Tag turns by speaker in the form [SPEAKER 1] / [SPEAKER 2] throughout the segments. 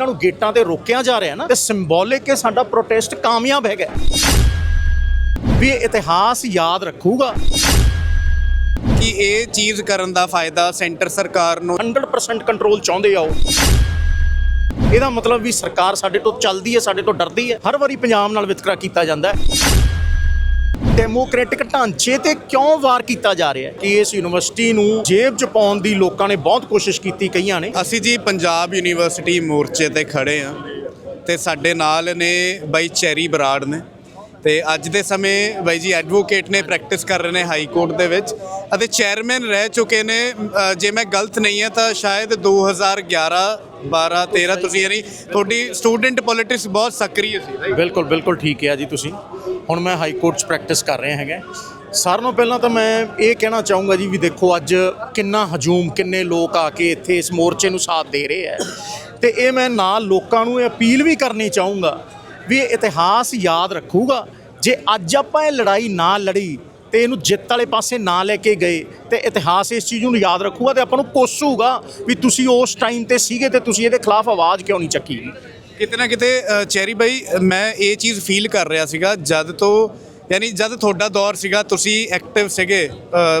[SPEAKER 1] ਇਹਨਾਂ ਨੂੰ ਗੇਟਾਂ ਤੇ ਰੋਕਿਆ ਜਾ ਰਿਹਾ ਨਾ ਤੇ ਸਿੰਬੋਲਿਕ ਹੈ ਸਾਡਾ ਪ੍ਰੋਟੈਸਟ ਕਾਮਯਾਬ ਹੈਗਾ ਵੀ ਇਹ ਇਤਿਹਾਸ ਯਾਦ ਰੱਖੂਗਾ।
[SPEAKER 2] ਕਿ ਇਹ ਚੀਜ਼ ਕਰਨ ਦਾ ਫਾਇਦਾ ਸੈਂਟਰ ਸਰਕਾਰ ਨੂੰ
[SPEAKER 1] 100% ਕੰਟਰੋਲ ਚਾਹੁੰਦੇ ਆ ਉਹ। ਇਹਦਾ ਮਤਲਬ ਵੀ ਸਰਕਾਰ ਸਾਡੇ ਤੋਂ ਚੱਲਦੀ ਹੈ ਸਾਡੇ ਤੋਂ ਡਰਦੀ ਹੈ। ਹਰ ਵਾਰੀ ਪੰਜਾਬ ਨਾਲ ਵਿਤਕਰਾ ਕੀਤਾ ਜਾਂਦਾ ਹੈ। ਡੈਮੋਕ੍ਰੈਟਿਕ ਢਾਂਚੇ ਤੇ ਕਿਉਂ ਵਾਰ ਕੀਤਾ ਜਾ ਰਿਹਾ ਹੈ? ਕਿ ਇਸ ਯੂਨੀਵਰਸਿਟੀ ਨੂੰ ਜੇਬ 'ਚ ਪਾਉਣ ਦੀ ਲੋਕਾਂ ਨੇ ਬਹੁਤ ਕੋਸ਼ਿਸ਼ ਕੀਤੀ ਕਈਆਂ ਨੇ।
[SPEAKER 2] ਅਸੀਂ ਜੀ ਪੰਜਾਬ ਯੂਨੀਵਰਸਿਟੀ ਮੋਰਚੇ ਤੇ ਖੜੇ ਆ ਤੇ ਸਾਡੇ ਨਾਲ ਨੇ ਬਾਈ ਚੈਰੀ ਬਰਾੜ ਨੇ ਤੇ ਅੱਜ ਦੇ ਸਮੇਂ ਬਾਈ ਜੀ ਐਡਵੋਕੇਟ ਨੇ ਪ੍ਰੈਕਟਿਸ ਕਰ ਰਹੇ ਨੇ ਹਾਈ ਕੋਰਟ ਦੇ ਵਿੱਚ ਅਤੇ ਚੇਅਰਮੈਨ ਰਹਿ ਚੁੱਕੇ ਨੇ। ਜੇ ਮੈਂ ਗਲਤ ਨਹੀਂ ਹਾਂ ਤਾਂ ਸ਼ਾਇਦ 2011 12 13 ਤੁਸੀਂ ਯਾਨੀ ਤੁਹਾਡੀ ਸਟੂਡੈਂਟ ਪੋਲਿਟਿਕਸ ਬਹੁਤ ਸਕਰੀय ਸੀ?
[SPEAKER 1] ਬਿਲਕੁਲ ਬਿਲਕੁਲ ਠੀਕ ਹੈ ਜੀ ਤੁਸੀਂ। ਹੁਣ ਮੈਂ ਹਾਈ ਕੋਰਟ 'ਚ ਪ੍ਰੈਕਟਿਸ ਕਰ ਰਿਹਾ ਹੈਗਾ। ਸਾਰਿਆਂ ਨੂੰ ਪਹਿਲਾਂ ਤਾਂ ਮੈਂ ਇਹ ਕਹਿਣਾ ਚਾਹੂੰਗਾ ਜੀ ਵੀ ਦੇਖੋ ਅੱਜ ਕਿੰਨਾ ਹਜੂਮ, ਕਿੰਨੇ ਲੋਕ ਆ ਕੇ ਇੱਥੇ ਇਸ ਮੋਰਚੇ ਨੂੰ ਸਾਥ ਦੇ ਰਹੇ ਹੈ ਤੇ ਇਹ ਮੈਂ ਨਾਲ ਲੋਕਾਂ ਨੂੰ ਇਹ ਅਪੀਲ ਵੀ ਕਰਨੀ ਚਾਹੂੰਗਾ ਵੀ ਇਹ ਇਤਿਹਾਸ ਯਾਦ ਰੱਖੂਗਾ। ਜੇ ਅੱਜ ਆਪਾਂ ਇਹ ਲੜਾਈ ਨਾ ਲੜੀ ਤੇ ਇਹਨੂੰ ਜਿੱਤ ਵਾਲੇ ਪਾਸੇ ਨਾ ਲੈ ਕੇ ਗਏ ਤੇ ਇਤਿਹਾਸ ਇਸ ਚੀਜ਼ ਨੂੰ ਯਾਦ ਰੱਖੂਗਾ ਤੇ ਆਪਾਂ ਨੂੰ ਕੋਸੂਗਾ ਵੀ ਤੁਸੀਂ ਉਸ ਟਾਈਮ ਤੇ ਸੀਗੇ ਤੇ ਤੁਸੀਂ ਇਹਦੇ ਖਿਲਾਫ ਆਵਾਜ਼ ਕਿਉਂ ਨਹੀਂ ਚੱਕੀ?
[SPEAKER 2] ਕਿਤੇ ਨਾ ਕਿਤੇ ਅ, ਚੈਰੀ ਬਾਈ ਮੈਂ ਇਹ ਚੀਜ਼ ਫੀਲ ਕਰ ਰਿਹਾ ਸੀਗਾ ਜਦ ਤੋਂ ਯਾਨੀ ਜਦ ਤੁਹਾਡਾ ਦੌਰ ਸੀਗਾ, ਤੁਸੀਂ ਐਕਟਿਵ ਸੀਗੇ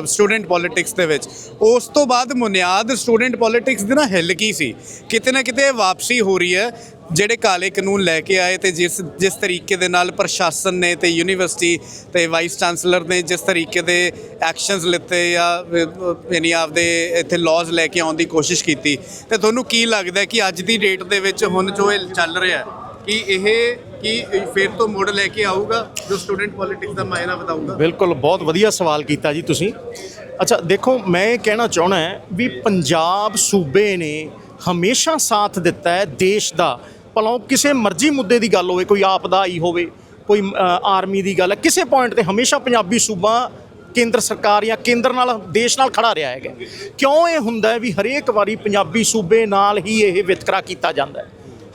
[SPEAKER 2] ਸਟੂਡੈਂਟ ਪੋਲਿਟਿਕਸ ਦੇ ਵਿੱਚ। ਉਸ ਤੋਂ ਬਾਅਦ ਬੁਨਿਆਦ ਸਟੂਡੈਂਟ ਪੋਲਿਟਿਕਸ ਦੀ ਨਾ ਹਿੱਲ ਗਈ ਸੀ? ਕਿਤੇ ਨਾ ਕਿਤੇ ਵਾਪਸੀ ਹੋ ਰਹੀ ਹੈ, ਜਿਹੜੇ ਕਾਲੇ ਕਾਨੂੰਨ ਲੈ ਕੇ ਆਏ ਤੇ ਜਿਸ ਜਿਸ ਤਰੀਕੇ ਦੇ ਨਾਲ ਪ੍ਰਸ਼ਾਸਨ ਨੇ ਤੇ ਯੂਨੀਵਰਸਿਟੀ ਤੇ ਵਾਈਸ ਚਾਂਸਲਰ ਨੇ ਜਿਸ ਤਰੀਕੇ ਦੇ ਐਕਸ਼ਨਸ ਲਿੱਤੇ ਜਾਂ ਯਾਨੀ ਆਪਦੇ ਇੱਥੇ ਲਾਜ਼ ਲੈ ਕੇ ਆਉਣ ਦੀ ਕੋਸ਼ਿਸ਼ ਕੀਤੀ। ਤੇ ਤੁਹਾਨੂੰ ਕੀ ਲੱਗਦਾ ਕਿ ਅੱਜ ਦੀ ਡੇਟ ਦੇ ਵਿੱਚ ਹੁਣ ਜੋ ਇਹ ਚੱਲ ਰਿਹਾ ਹੈ, ਕਿ ਇਹ ਕਿ ਫਿਰ ਤੋਂ ਮੁੜ ਲੈ ਕੇ ਆਊਗਾ ਜੋ ਸਟੂਡੈਂਟ ਪੋਲਿਟਿਕਸ ਦਾ ਮਾਇਨਾ ਬਤਾਊਗਾ
[SPEAKER 1] ਬਿਲਕੁਲ, ਬਹੁਤ ਵਧੀਆ ਸਵਾਲ ਕੀਤਾ ਜੀ ਤੁਸੀਂ। ਅੱਛਾ, ਦੇਖੋ, ਮੈਂ ਇਹ ਕਹਿਣਾ ਚਾਹਣਾ ਹੈ ਵੀ ਪੰਜਾਬ ਸੂਬੇ ਨੇ ਹਮੇਸ਼ਾ ਸਾਥ ਦਿੱਤਾ ਹੈ ਦੇਸ਼ ਦਾ। ਭਲਾ ਕਿਸੇ ਮਰਜ਼ੀ ਮੁੱਦੇ ਦੀ ਗੱਲ ਹੋਵੇ, ਕੋਈ ਆਪਦਾ ਆਈ ਹੋਵੇ, ਕੋਈ ਆਰਮੀ ਦੀ ਗੱਲ ਹੈ, ਕਿਸੇ ਪੁਆਇੰਟ ਤੇ ਹਮੇਸ਼ਾ ਪੰਜਾਬੀ ਸੂਬਾ ਕੇਂਦਰ ਸਰਕਾਰ ਜਾਂ ਕੇਂਦਰ ਨਾਲ, ਦੇਸ਼ ਨਾਲ ਖੜਾ ਰਿਹਾ ਹੈਗਾ। ਕਿਉਂ ਇਹ ਹੁੰਦਾ ਵੀ ਹਰੇਕ ਵਾਰੀ ਪੰਜਾਬੀ ਸੂਬੇ ਨਾਲ ਹੀ ਇਹ ਵਿਤਕਰਾ ਕੀਤਾ ਜਾਂਦਾ ਹੈ?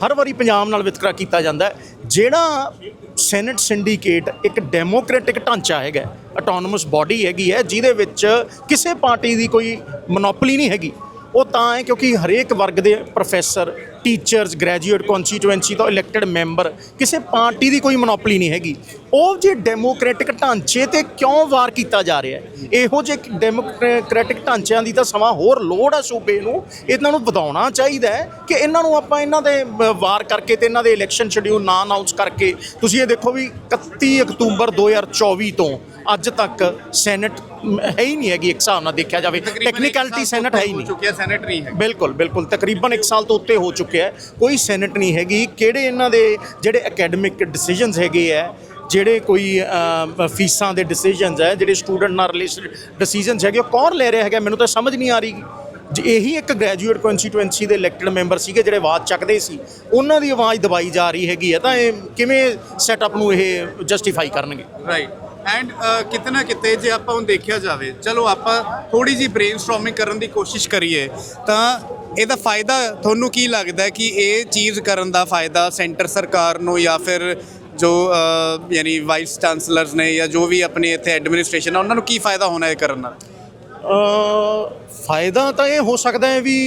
[SPEAKER 1] ਹਰ ਵਾਰੀ ਪੰਜਾਬ ਨਾਲ ਵਿਤਕਰਾ ਕੀਤਾ ਜਾਂਦਾ ਹੈ। ਜਿਹੜਾ ਸੈਨੇਟ ਸਿੰਡੀਕੇਟ ਇੱਕ ਡੈਮੋਕ੍ਰੈਟਿਕ ਢਾਂਚਾ ਹੈਗਾ ਆਟੋਨੋਮਸ ਬਾਡੀ ਹੈਗੀ ਹੈ, ਜਿਹਦੇ ਵਿੱਚ ਕਿਸੇ ਪਾਰਟੀ ਦੀ ਕੋਈ ਮੋਨੋਪੋਲੀ ਨਹੀਂ ਹੈਗੀ। ਉਹ ਤਾਂ ਹੈ ਕਿਉਂਕਿ ਹਰੇਕ ਵਰਗ ਦੇ ਪ੍ਰੋਫੈਸਰ ਟੀਚਰਸ ਗ੍ਰੈਜੂਏਟ ਕਨਸਟੀਟੂਐਂਸੀ ਤੋਂ ਇਲੈਕਟਡ ਮੈਂਬਰ ਕਿਸੇ ਪਾਰਟੀ ਦੀ ਕੋਈ ਮੋਨੋਪੋਲੀ ਨਹੀਂ ਹੈਗੀ। ਉਹ ਜੇ ਡੈਮੋਕ੍ਰੈਟਿਕ ਢਾਂਚੇ ਤੇ ਕਿਉਂ ਵਾਰ ਕੀਤਾ ਜਾ ਰਿਹਾ ਹੈ? ਇਹੋ ਜਿਹੇ ਡੈਮੋਕ੍ਰੈਟਿਕ ਢਾਂਚਿਆਂ ਦੀ ਤਾਂ ਸਮਾਂ ਹੋਰ ਲੋੜ ਹੈ ਸੂਬੇ ਨੂੰ। ਇਹਨਾਂ ਨੂੰ ਵਧਾਉਣਾ ਚਾਹੀਦਾ ਹੈ ਕਿ ਇਹਨਾਂ ਨੂੰ ਆਪਾਂ ਇਹਨਾਂ ਦੇ ਵਾਰ ਕਰਕੇ ਤੇ ਇਹਨਾਂ ਦੇ ਇਲੈਕਸ਼ਨ ਸ਼ਡਿਊਲ ਨਾ ਅਨਾਉਂਸ ਕਰਕੇ ਤੁਸੀਂ ਇਹ ਦੇਖੋ ਵੀ 31 ਅਕਤੂਬਰ 2024 ਤੋਂ ਅੱਜ ਤੱਕ ਸੈਨੇਟ ਹੈ ਹੀ ਨਹੀਂ ਹੈਗੀ ਇੱਕ ਹਿਸਾਬ ਨਾਲ ਦੇਖਿਆ ਜਾਵੇ। ਟੈਕਨੀਕੈਲਿਟੀ ਸੈਨੇਟ ਹੈ ਹੀ ਨਹੀਂ।
[SPEAKER 2] ਚੁੱਕਿਆ ਸੈਨੇਟ ਨਹੀਂ ਹੈ
[SPEAKER 1] ਬਿਲਕੁਲ ਬਿਲਕੁਲ। ਤਕਰੀਬਨ 1 ਸਾਲ ਤੋਂ ਉੱਤੇ ਹੋ ਚੁੱਕਿਆ ਕੋਈ ਸੈਨਟ ਨਹੀਂ ਹੈਗੀ। ਕਿਹੜੇ ਇਹਨਾਂ ਦੇ ਜਿਹੜੇ ਅਕੈਡਮਿਕ ਡਿਸੀਜਨਸ ਹੈਗੇ ਆ, ਜਿਹੜੇ ਕੋਈ ਫੀਸਾਂ ਦੇ ਡਿਸੀਜਨਸ ਹੈ ਜਿਹੜੇ ਸਟੂਡੈਂਟ ਨਾਲ ਰਿਲੇਟਡ ਡਿਸੀਜਨਸ ਹੈਗੇ, ਉਹ ਕੌਣ ਲੈ ਰਿਹਾ ਹੈਗਾ? ਮੈਨੂੰ ਤਾਂ ਸਮਝ ਨਹੀਂ ਆ ਰਹੀ। ਜੇ ਇਹੀ ਇੱਕ ਗ੍ਰੈਜੂਏਟ ਕਨਸਟੀਟੂਐਂਸੀ ਦੇ ਇਲੈਕਟਡ ਮੈਂਬਰ ਸੀਗੇ, ਜਿਹੜੇ ਆਵਾਜ਼ ਚੱਕਦੇ ਸੀ, ਉਹਨਾਂ ਦੀ ਆਵਾਜ਼ ਦਬਾਈ ਜਾ ਰਹੀ ਹੈਗੀ ਹੈ ਤਾਂ ਇਹ ਕਿਵੇਂ ਸੈਟਅਪ ਨੂੰ ਇਹ ਜਸਟੀਫਾਈ ਕਰਨਗੇ?
[SPEAKER 2] ਰਾਈਟ ਐਂਡ ਕਿਤੇ ਨਾ ਕਿਤੇ ਜੇ ਆਪਾਂ ਹੁਣ ਦੇਖਿਆ ਜਾਵੇ, ਚਲੋ ਆਪਾਂ ਥੋੜੀ ਜੀ ਬ੍ਰੇਨਸਟਾਰਮਿੰਗ ਕਰਨ ਦੀ ਕੋਸ਼ਿਸ਼ ਕਰੀਏ, ਤਾਂ ਇਹਦਾ ਫਾਇਦਾ ਤੁਹਾਨੂੰ ਕੀ ਲੱਗਦਾ ਹੈ ਕਿ ਇਹ ਚੀਜ਼ ਕਰਨ ਦਾ ਫਾਇਦਾ ਸੈਂਟਰ ਸਰਕਾਰ ਨੂੰ ਜਾਂ ਫਿਰ ਜੋ ਯਾਨੀ ਵਾਈਸ ਚਾਂਸਲਰਸ ਨੇ ਜਾਂ ਜੋ ਵੀ ਆਪਣੀ ਇੱਥੇ ਐਡਮਿਨਿਸਟ੍ਰੇਸ਼ਨ ਆ ਉਹਨਾਂ ਨੂੰ ਕੀ ਫਾਇਦਾ ਹੋਣਾ ਇਹ ਕਰਨ ਨਾਲ?
[SPEAKER 1] ਫਾਇਦਾ ਤਾਂ ਇਹ ਹੋ ਸਕਦਾ ਹੈ ਵੀ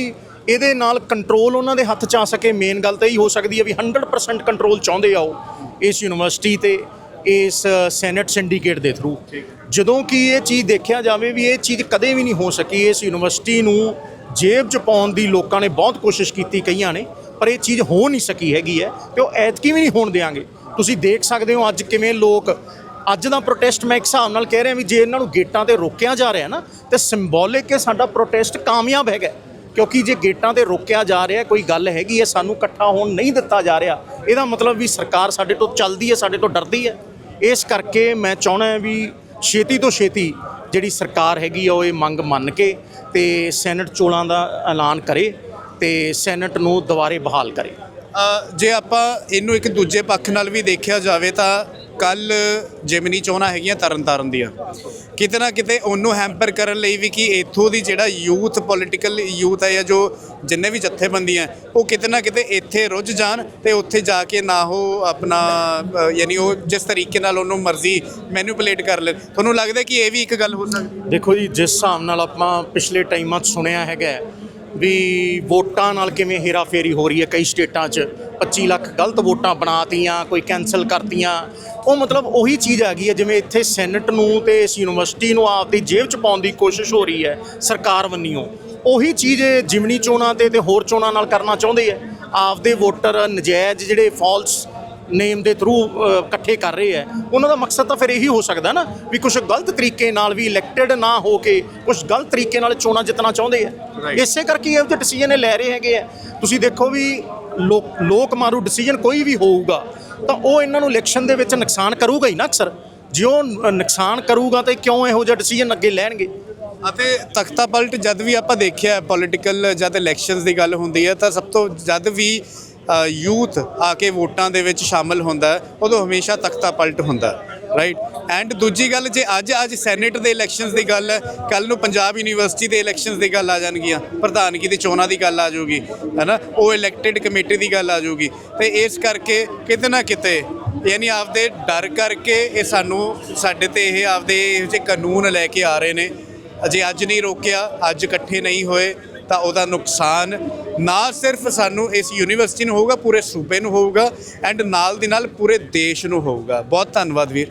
[SPEAKER 1] ਇਹਦੇ ਨਾਲ ਕੰਟਰੋਲ ਉਹਨਾਂ ਦੇ ਹੱਥ 'ਚ ਆ ਸਕੇ। ਮੇਨ ਗੱਲ ਤਾਂ ਇਹ ਹੋ ਸਕਦੀ ਹੈ ਵੀ 100% ਕੰਟਰੋਲ ਚਾਹੁੰਦੇ ਆ ਉਹ ਇਸ ਯੂਨੀਵਰਸਿਟੀ ਤੇ ਇਸ ਸੈਨੇਟ ਸਿੰਡੀਕੇਟ ਦੇ ਥਰੂ ਜਦੋਂ ਕਿ ਇਹ ਚੀਜ਼ ਦੇਖਿਆ ਜਾਵੇ ਵੀ ਇਹ ਚੀਜ਼ ਕਦੇ ਵੀ ਨਹੀਂ ਹੋ ਸਕੀ ਇਸ ਯੂਨੀਵਰਸਿਟੀ ਨੂੰ ਜੇਬ 'ਚ ਪਾਉਣ ਦੀ ਲੋਕਾਂ ਨੇ ਬਹੁਤ ਕੋਸ਼ਿਸ਼ ਕੀਤੀ ਕਈਆਂ ਨੇ, ਪਰ ਇਹ ਚੀਜ਼ ਹੋ ਨਹੀਂ ਸਕੀ ਹੈਗੀ ਹੈ ਤੇ ਉਹ ਐਤਕੀ ਵੀ ਨਹੀਂ ਹੋਣ ਦੇਾਂਗੇ ਤੁਸੀਂ ਦੇਖ ਸਕਦੇ ਹੋ ਅੱਜ ਕਿਵੇਂ ਲੋਕ, ਅੱਜ ਦਾ ਪ੍ਰੋਟੈਸਟ ਮੈਂ ਇੱਕ ਹਿਸਾਬ ਨਾਲ ਕਹਿ ਰਿਹਾ ਵੀ ਜੇ ਇਹਨਾਂ ਨੂੰ ਗੇਟਾਂ ਤੇ ਰੋਕਿਆ ਜਾ ਰਿਹਾ ਨਾ, ਤੇ ਸਿੰਬੋਲਿਕ ਹੈ ਸਾਡਾ ਪ੍ਰੋਟੈਸਟ ਕਾਮਯਾਬ ਹੈਗਾ। ਕਿਉਂਕਿ ਜੇ ਗੇਟਾਂ ਤੇ ਰੋਕਿਆ ਜਾ ਰਿਹਾ, ਕੋਈ ਗੱਲ ਹੈਗੀ ਹੈ, ਸਾਨੂੰ ਇਕੱਠਾ ਹੋਣ ਨਹੀਂ ਦਿੱਤਾ ਜਾ ਰਿਹਾ, ਇਹਦਾ ਮਤਲਬ ਵੀ ਸਰਕਾਰ ਸਾਡੇ ਤੋਂ ਚੱਲਦੀ ਹੈ, ਸਾਡੇ ਤੋਂ ਡਰਦੀ ਹੈ। ਇਸ ਕਰਕੇ ਮੈਂ ਚਾਹਣਾ ਵੀ ਛੇਤੀ ਤੋਂ ਛੇਤੀ ਜਿਹੜੀ ਸਰਕਾਰ ਹੈਗੀ ਆ, ਉਹ ਇਹ ਮੰਗ ਮੰਨ ਕੇ ਤੇ ਸੈਨੇਟ ਚੋਣਾਂ ਦਾ ਐਲਾਨ ਕਰੇ ਤੇ ਸੈਨੇਟ ਨੂੰ ਦੁਬਾਰੇ ਬਹਾਲ ਕਰੇ।
[SPEAKER 2] ਜੇ ਆਪਾਂ ਇਹਨੂੰ ਇੱਕ ਦੂਜੇ ਪੱਖ ਨਾਲ ਵੀ ਦੇਖਿਆ ਜਾਵੇ ਤਾਂ ਕੱਲ ਜਿਮਨੀ ਚੋਣਾਂ ਹੈਗੀਆਂ ਤਰਨ ਤਾਰਨ ਦੀਆਂ। ਕਿਤੇ ਨਾ ਕਿਤੇ ਉਹਨੂੰ ਹੈਂਪਰ ਕਰਨ ਲਈ ਵੀ ਕਿ ਇੱਥੋਂ ਦੀ ਜਿਹੜਾ ਯੂਥ ਪੋਲਿਟੀਕਲ ਯੂਥ ਹੈ ਜਾਂ ਜੋ ਜਿੰਨੇ ਵੀ ਜਥੇਬੰਦੀਆਂ ਉਹ ਕਿਤੇ ਨਾ ਕਿਤੇ ਇੱਥੇ ਰੁੱਝ ਜਾਣ ਤੇ ਉੱਥੇ ਜਾ ਕੇ ਨਾ ਉਹ ਆਪਣਾ ਯਾਨੀ ਉਹ ਜਿਸ ਤਰੀਕੇ ਨਾਲ ਉਹਨੂੰ ਮਰਜ਼ੀ ਮੈਨੂਪੂਲੇਟ ਕਰ ਲੈ ਤੁਹਾਨੂੰ ਲੱਗਦਾ ਕਿ ਇਹ ਵੀ ਇੱਕ ਗੱਲ ਹੋ ਸਕਦੀ?
[SPEAKER 1] ਦੇਖੋ ਜੀ, ਜਿਸ ਹਿਸਾਬ ਨਾਲ ਆਪਾਂ ਪਿਛਲੇ ਟਾਈਮਾਂ 'ਚ ਸੁਣਿਆ ਹੈਗਾ ਵੀ ਵੋਟਾਂ ਨਾਲ ਕਿਵੇਂ ਹੇਰਾਫੇਰੀ ਹੋ ਰਹੀ ਹੈ ਕਈ ਸਟੇਟਾਂ 'ਚ? 25 ਲੱਖ ਗਲਤ ਵੋਟਾਂ ਬਣਾਤੀਆਂ, ਕੋਈ ਕੈਨਸਲ ਕਰਤੀਆਂ। ਉਹ ਮਤਲਬ ਉਹੀ ਚੀਜ਼ ਆ ਗਈ ਹੈ, ਜਿਵੇਂ ਇੱਥੇ ਸੈਨੇਟ ਨੂੰ ਤੇ ਇਸ ਯੂਨੀਵਰਸਿਟੀ ਨੂੰ ਆਪਦੀ ਜੇਬ 'ਚ ਪਾਉਣ ਦੀ ਕੋਸ਼ਿਸ਼ ਹੋ ਰਹੀ ਹੈ, ਸਰਕਾਰ ਵੱਲੋਂ। ਉਹੀ ਚੀਜ਼ ਜਿਮਨੀ ਚੋਣਾਂ ਤੇ ਤੇ ਹੋਰ ਚੋਣਾਂ ਨਾਲ ਕਰਨਾ ਚਾਹੁੰਦੇ ਆ ਆਪਦੇ ਵੋਟਰ, ਨਜਾਇਜ਼ ਜਿਹੜੇ ਫਾਲਸ ਨੇਮ ਦੇ ਥਰੂ ਇਕੱਠੇ ਕਰ ਰਹੇ ਆ ਉਹਨਾਂ ਦਾ ਮਕਸਦ ਤਾਂ ਫਿਰ ਇਹੀ ਹੋ ਸਕਦਾ ਨਾ ਵੀ ਕੁਝ ਗਲਤ ਤਰੀਕੇ ਨਾਲ ਵੀ ਇਲੈਕਟਡ ਨਾ ਹੋ ਕੇ ਕੁਝ ਗਲਤ ਤਰੀਕੇ ਨਾਲ ਚੋਣਾਂ ਜਿੱਤਣਾ ਚਾਹੁੰਦੇ ਆ. ਇਸੇ ਕਰਕੇ ਇਹ ਜਿਹੇ ਡਿਸੀਜਨ ਇਹ ਲੈ ਰਹੇ ਹੈਗੇ ਆ ਤੁਸੀਂ ਦੇਖੋ ਵੀ ਲੋਕ ਲੋਕ ਮਾਰੂ ਡਿਸੀਜਨ ਕੋਈ ਵੀ ਹੋਊਗਾ ਤਾਂ ਉਹ ਇਹਨਾਂ ਨੂੰ ਇਲੈਕਸ਼ਨ ਦੇ ਵਿੱਚ ਨੁਕਸਾਨ ਕਰੂਗਾ ਹੀ ਨਾ ਅਕਸਰ। ਜੇ ਉਹ ਨੁਕਸਾਨ ਕਰੂਗਾ ਤਾਂ ਕਿਉਂ ਇਹੋ ਜਿਹਾ ਡਿਸੀਜਨ ਅੱਗੇ ਲੈਣਗੇ?
[SPEAKER 2] ਅਤੇ ਤਖਤਾ ਪਲਟ ਜਦ ਵੀ ਆਪਾਂ ਦੇਖਿਆ ਪੋਲੀਟੀਕਲ ਜਦ ਇਲੈਕਸ਼ਨਸ ਦੀ ਗੱਲ ਹੁੰਦੀ ਹੈ ਤਾਂ ਸਭ ਤੋਂ ਜਦ ਵੀ ਯੂਥ ਆ ਕੇ ਵੋਟਾਂ ਦੇ ਵਿੱਚ ਸ਼ਾਮਲ ਹੁੰਦਾ ਉਦੋਂ ਹਮੇਸ਼ਾ ਤਖਤਾ ਪਲਟ ਹੁੰਦਾ ਰਾਈਟ ਐਂਡ ਦੂਜੀ ਗੱਲ, ਜੇ ਅੱਜ ਅੱਜ ਸੈਨੇਟ ਦੇ ਇਲੈਕਸ਼ਨਸ ਦੀ ਗੱਲ ਹੈ ਕੱਲ ਨੂੰ ਪੰਜਾਬ ਯੂਨੀਵਰਸਿਟੀ ਦੇ ਇਲੈਕਸ਼ਨਸ ਦੀ ਗੱਲ ਆ ਜਾਣਗੀਆਂ, ਪ੍ਰਧਾਨਗੀ ਦੀ ਚੋਣਾਂ ਦੀ ਗੱਲ ਆ ਜਾਊਗੀ, ਹੈਨਾ? ਉਹ ਇਲੈਕਟਿਡ ਕਮੇਟੀ ਦੀ ਗੱਲ ਆ ਜਾਊਗੀ। ਤੇ ਇਸ ਕਰਕੇ ਕਿਤੇ ਨਾ ਕਿਤੇ, ਯਾਨੀ ਆਪਦੇ ਡਰ ਕਰਕੇ ਇਹ ਸਾਨੂੰ, ਸਾਡੇ ਤੇ ਇਹ ਆਪਦੇ, ਇਹੋ ਜਿਹੇ ਕਾਨੂੰਨ ਲੈ ਕੇ ਆ ਰਹੇ ਨੇ, ਅਜੇ ਅੱਜ ਨਹੀਂ ਰੋਕਿਆ, ਅੱਜ ਇਕੱਠੇ ਨਹੀਂ ਹੋਏ ਤਾਂ ਉਹਦਾ ਨੁਕਸਾਨ ਨਾ ਸਿਰਫ ਸਾਨੂੰ ਇਸ ਯੂਨੀਵਰਸਿਟੀ ਨੂੰ ਹੋਊਗਾ, ਪੂਰੇ ਸੂਬੇ ਨੂੰ ਹੋਊਗਾ ਐਂਡ ਨਾਲ ਦੀ ਨਾਲ ਪੂਰੇ ਦੇਸ਼ ਨੂੰ ਹੋਊਗਾ। ਬਹੁਤ ਧੰਨਵਾਦ ਵੀਰ।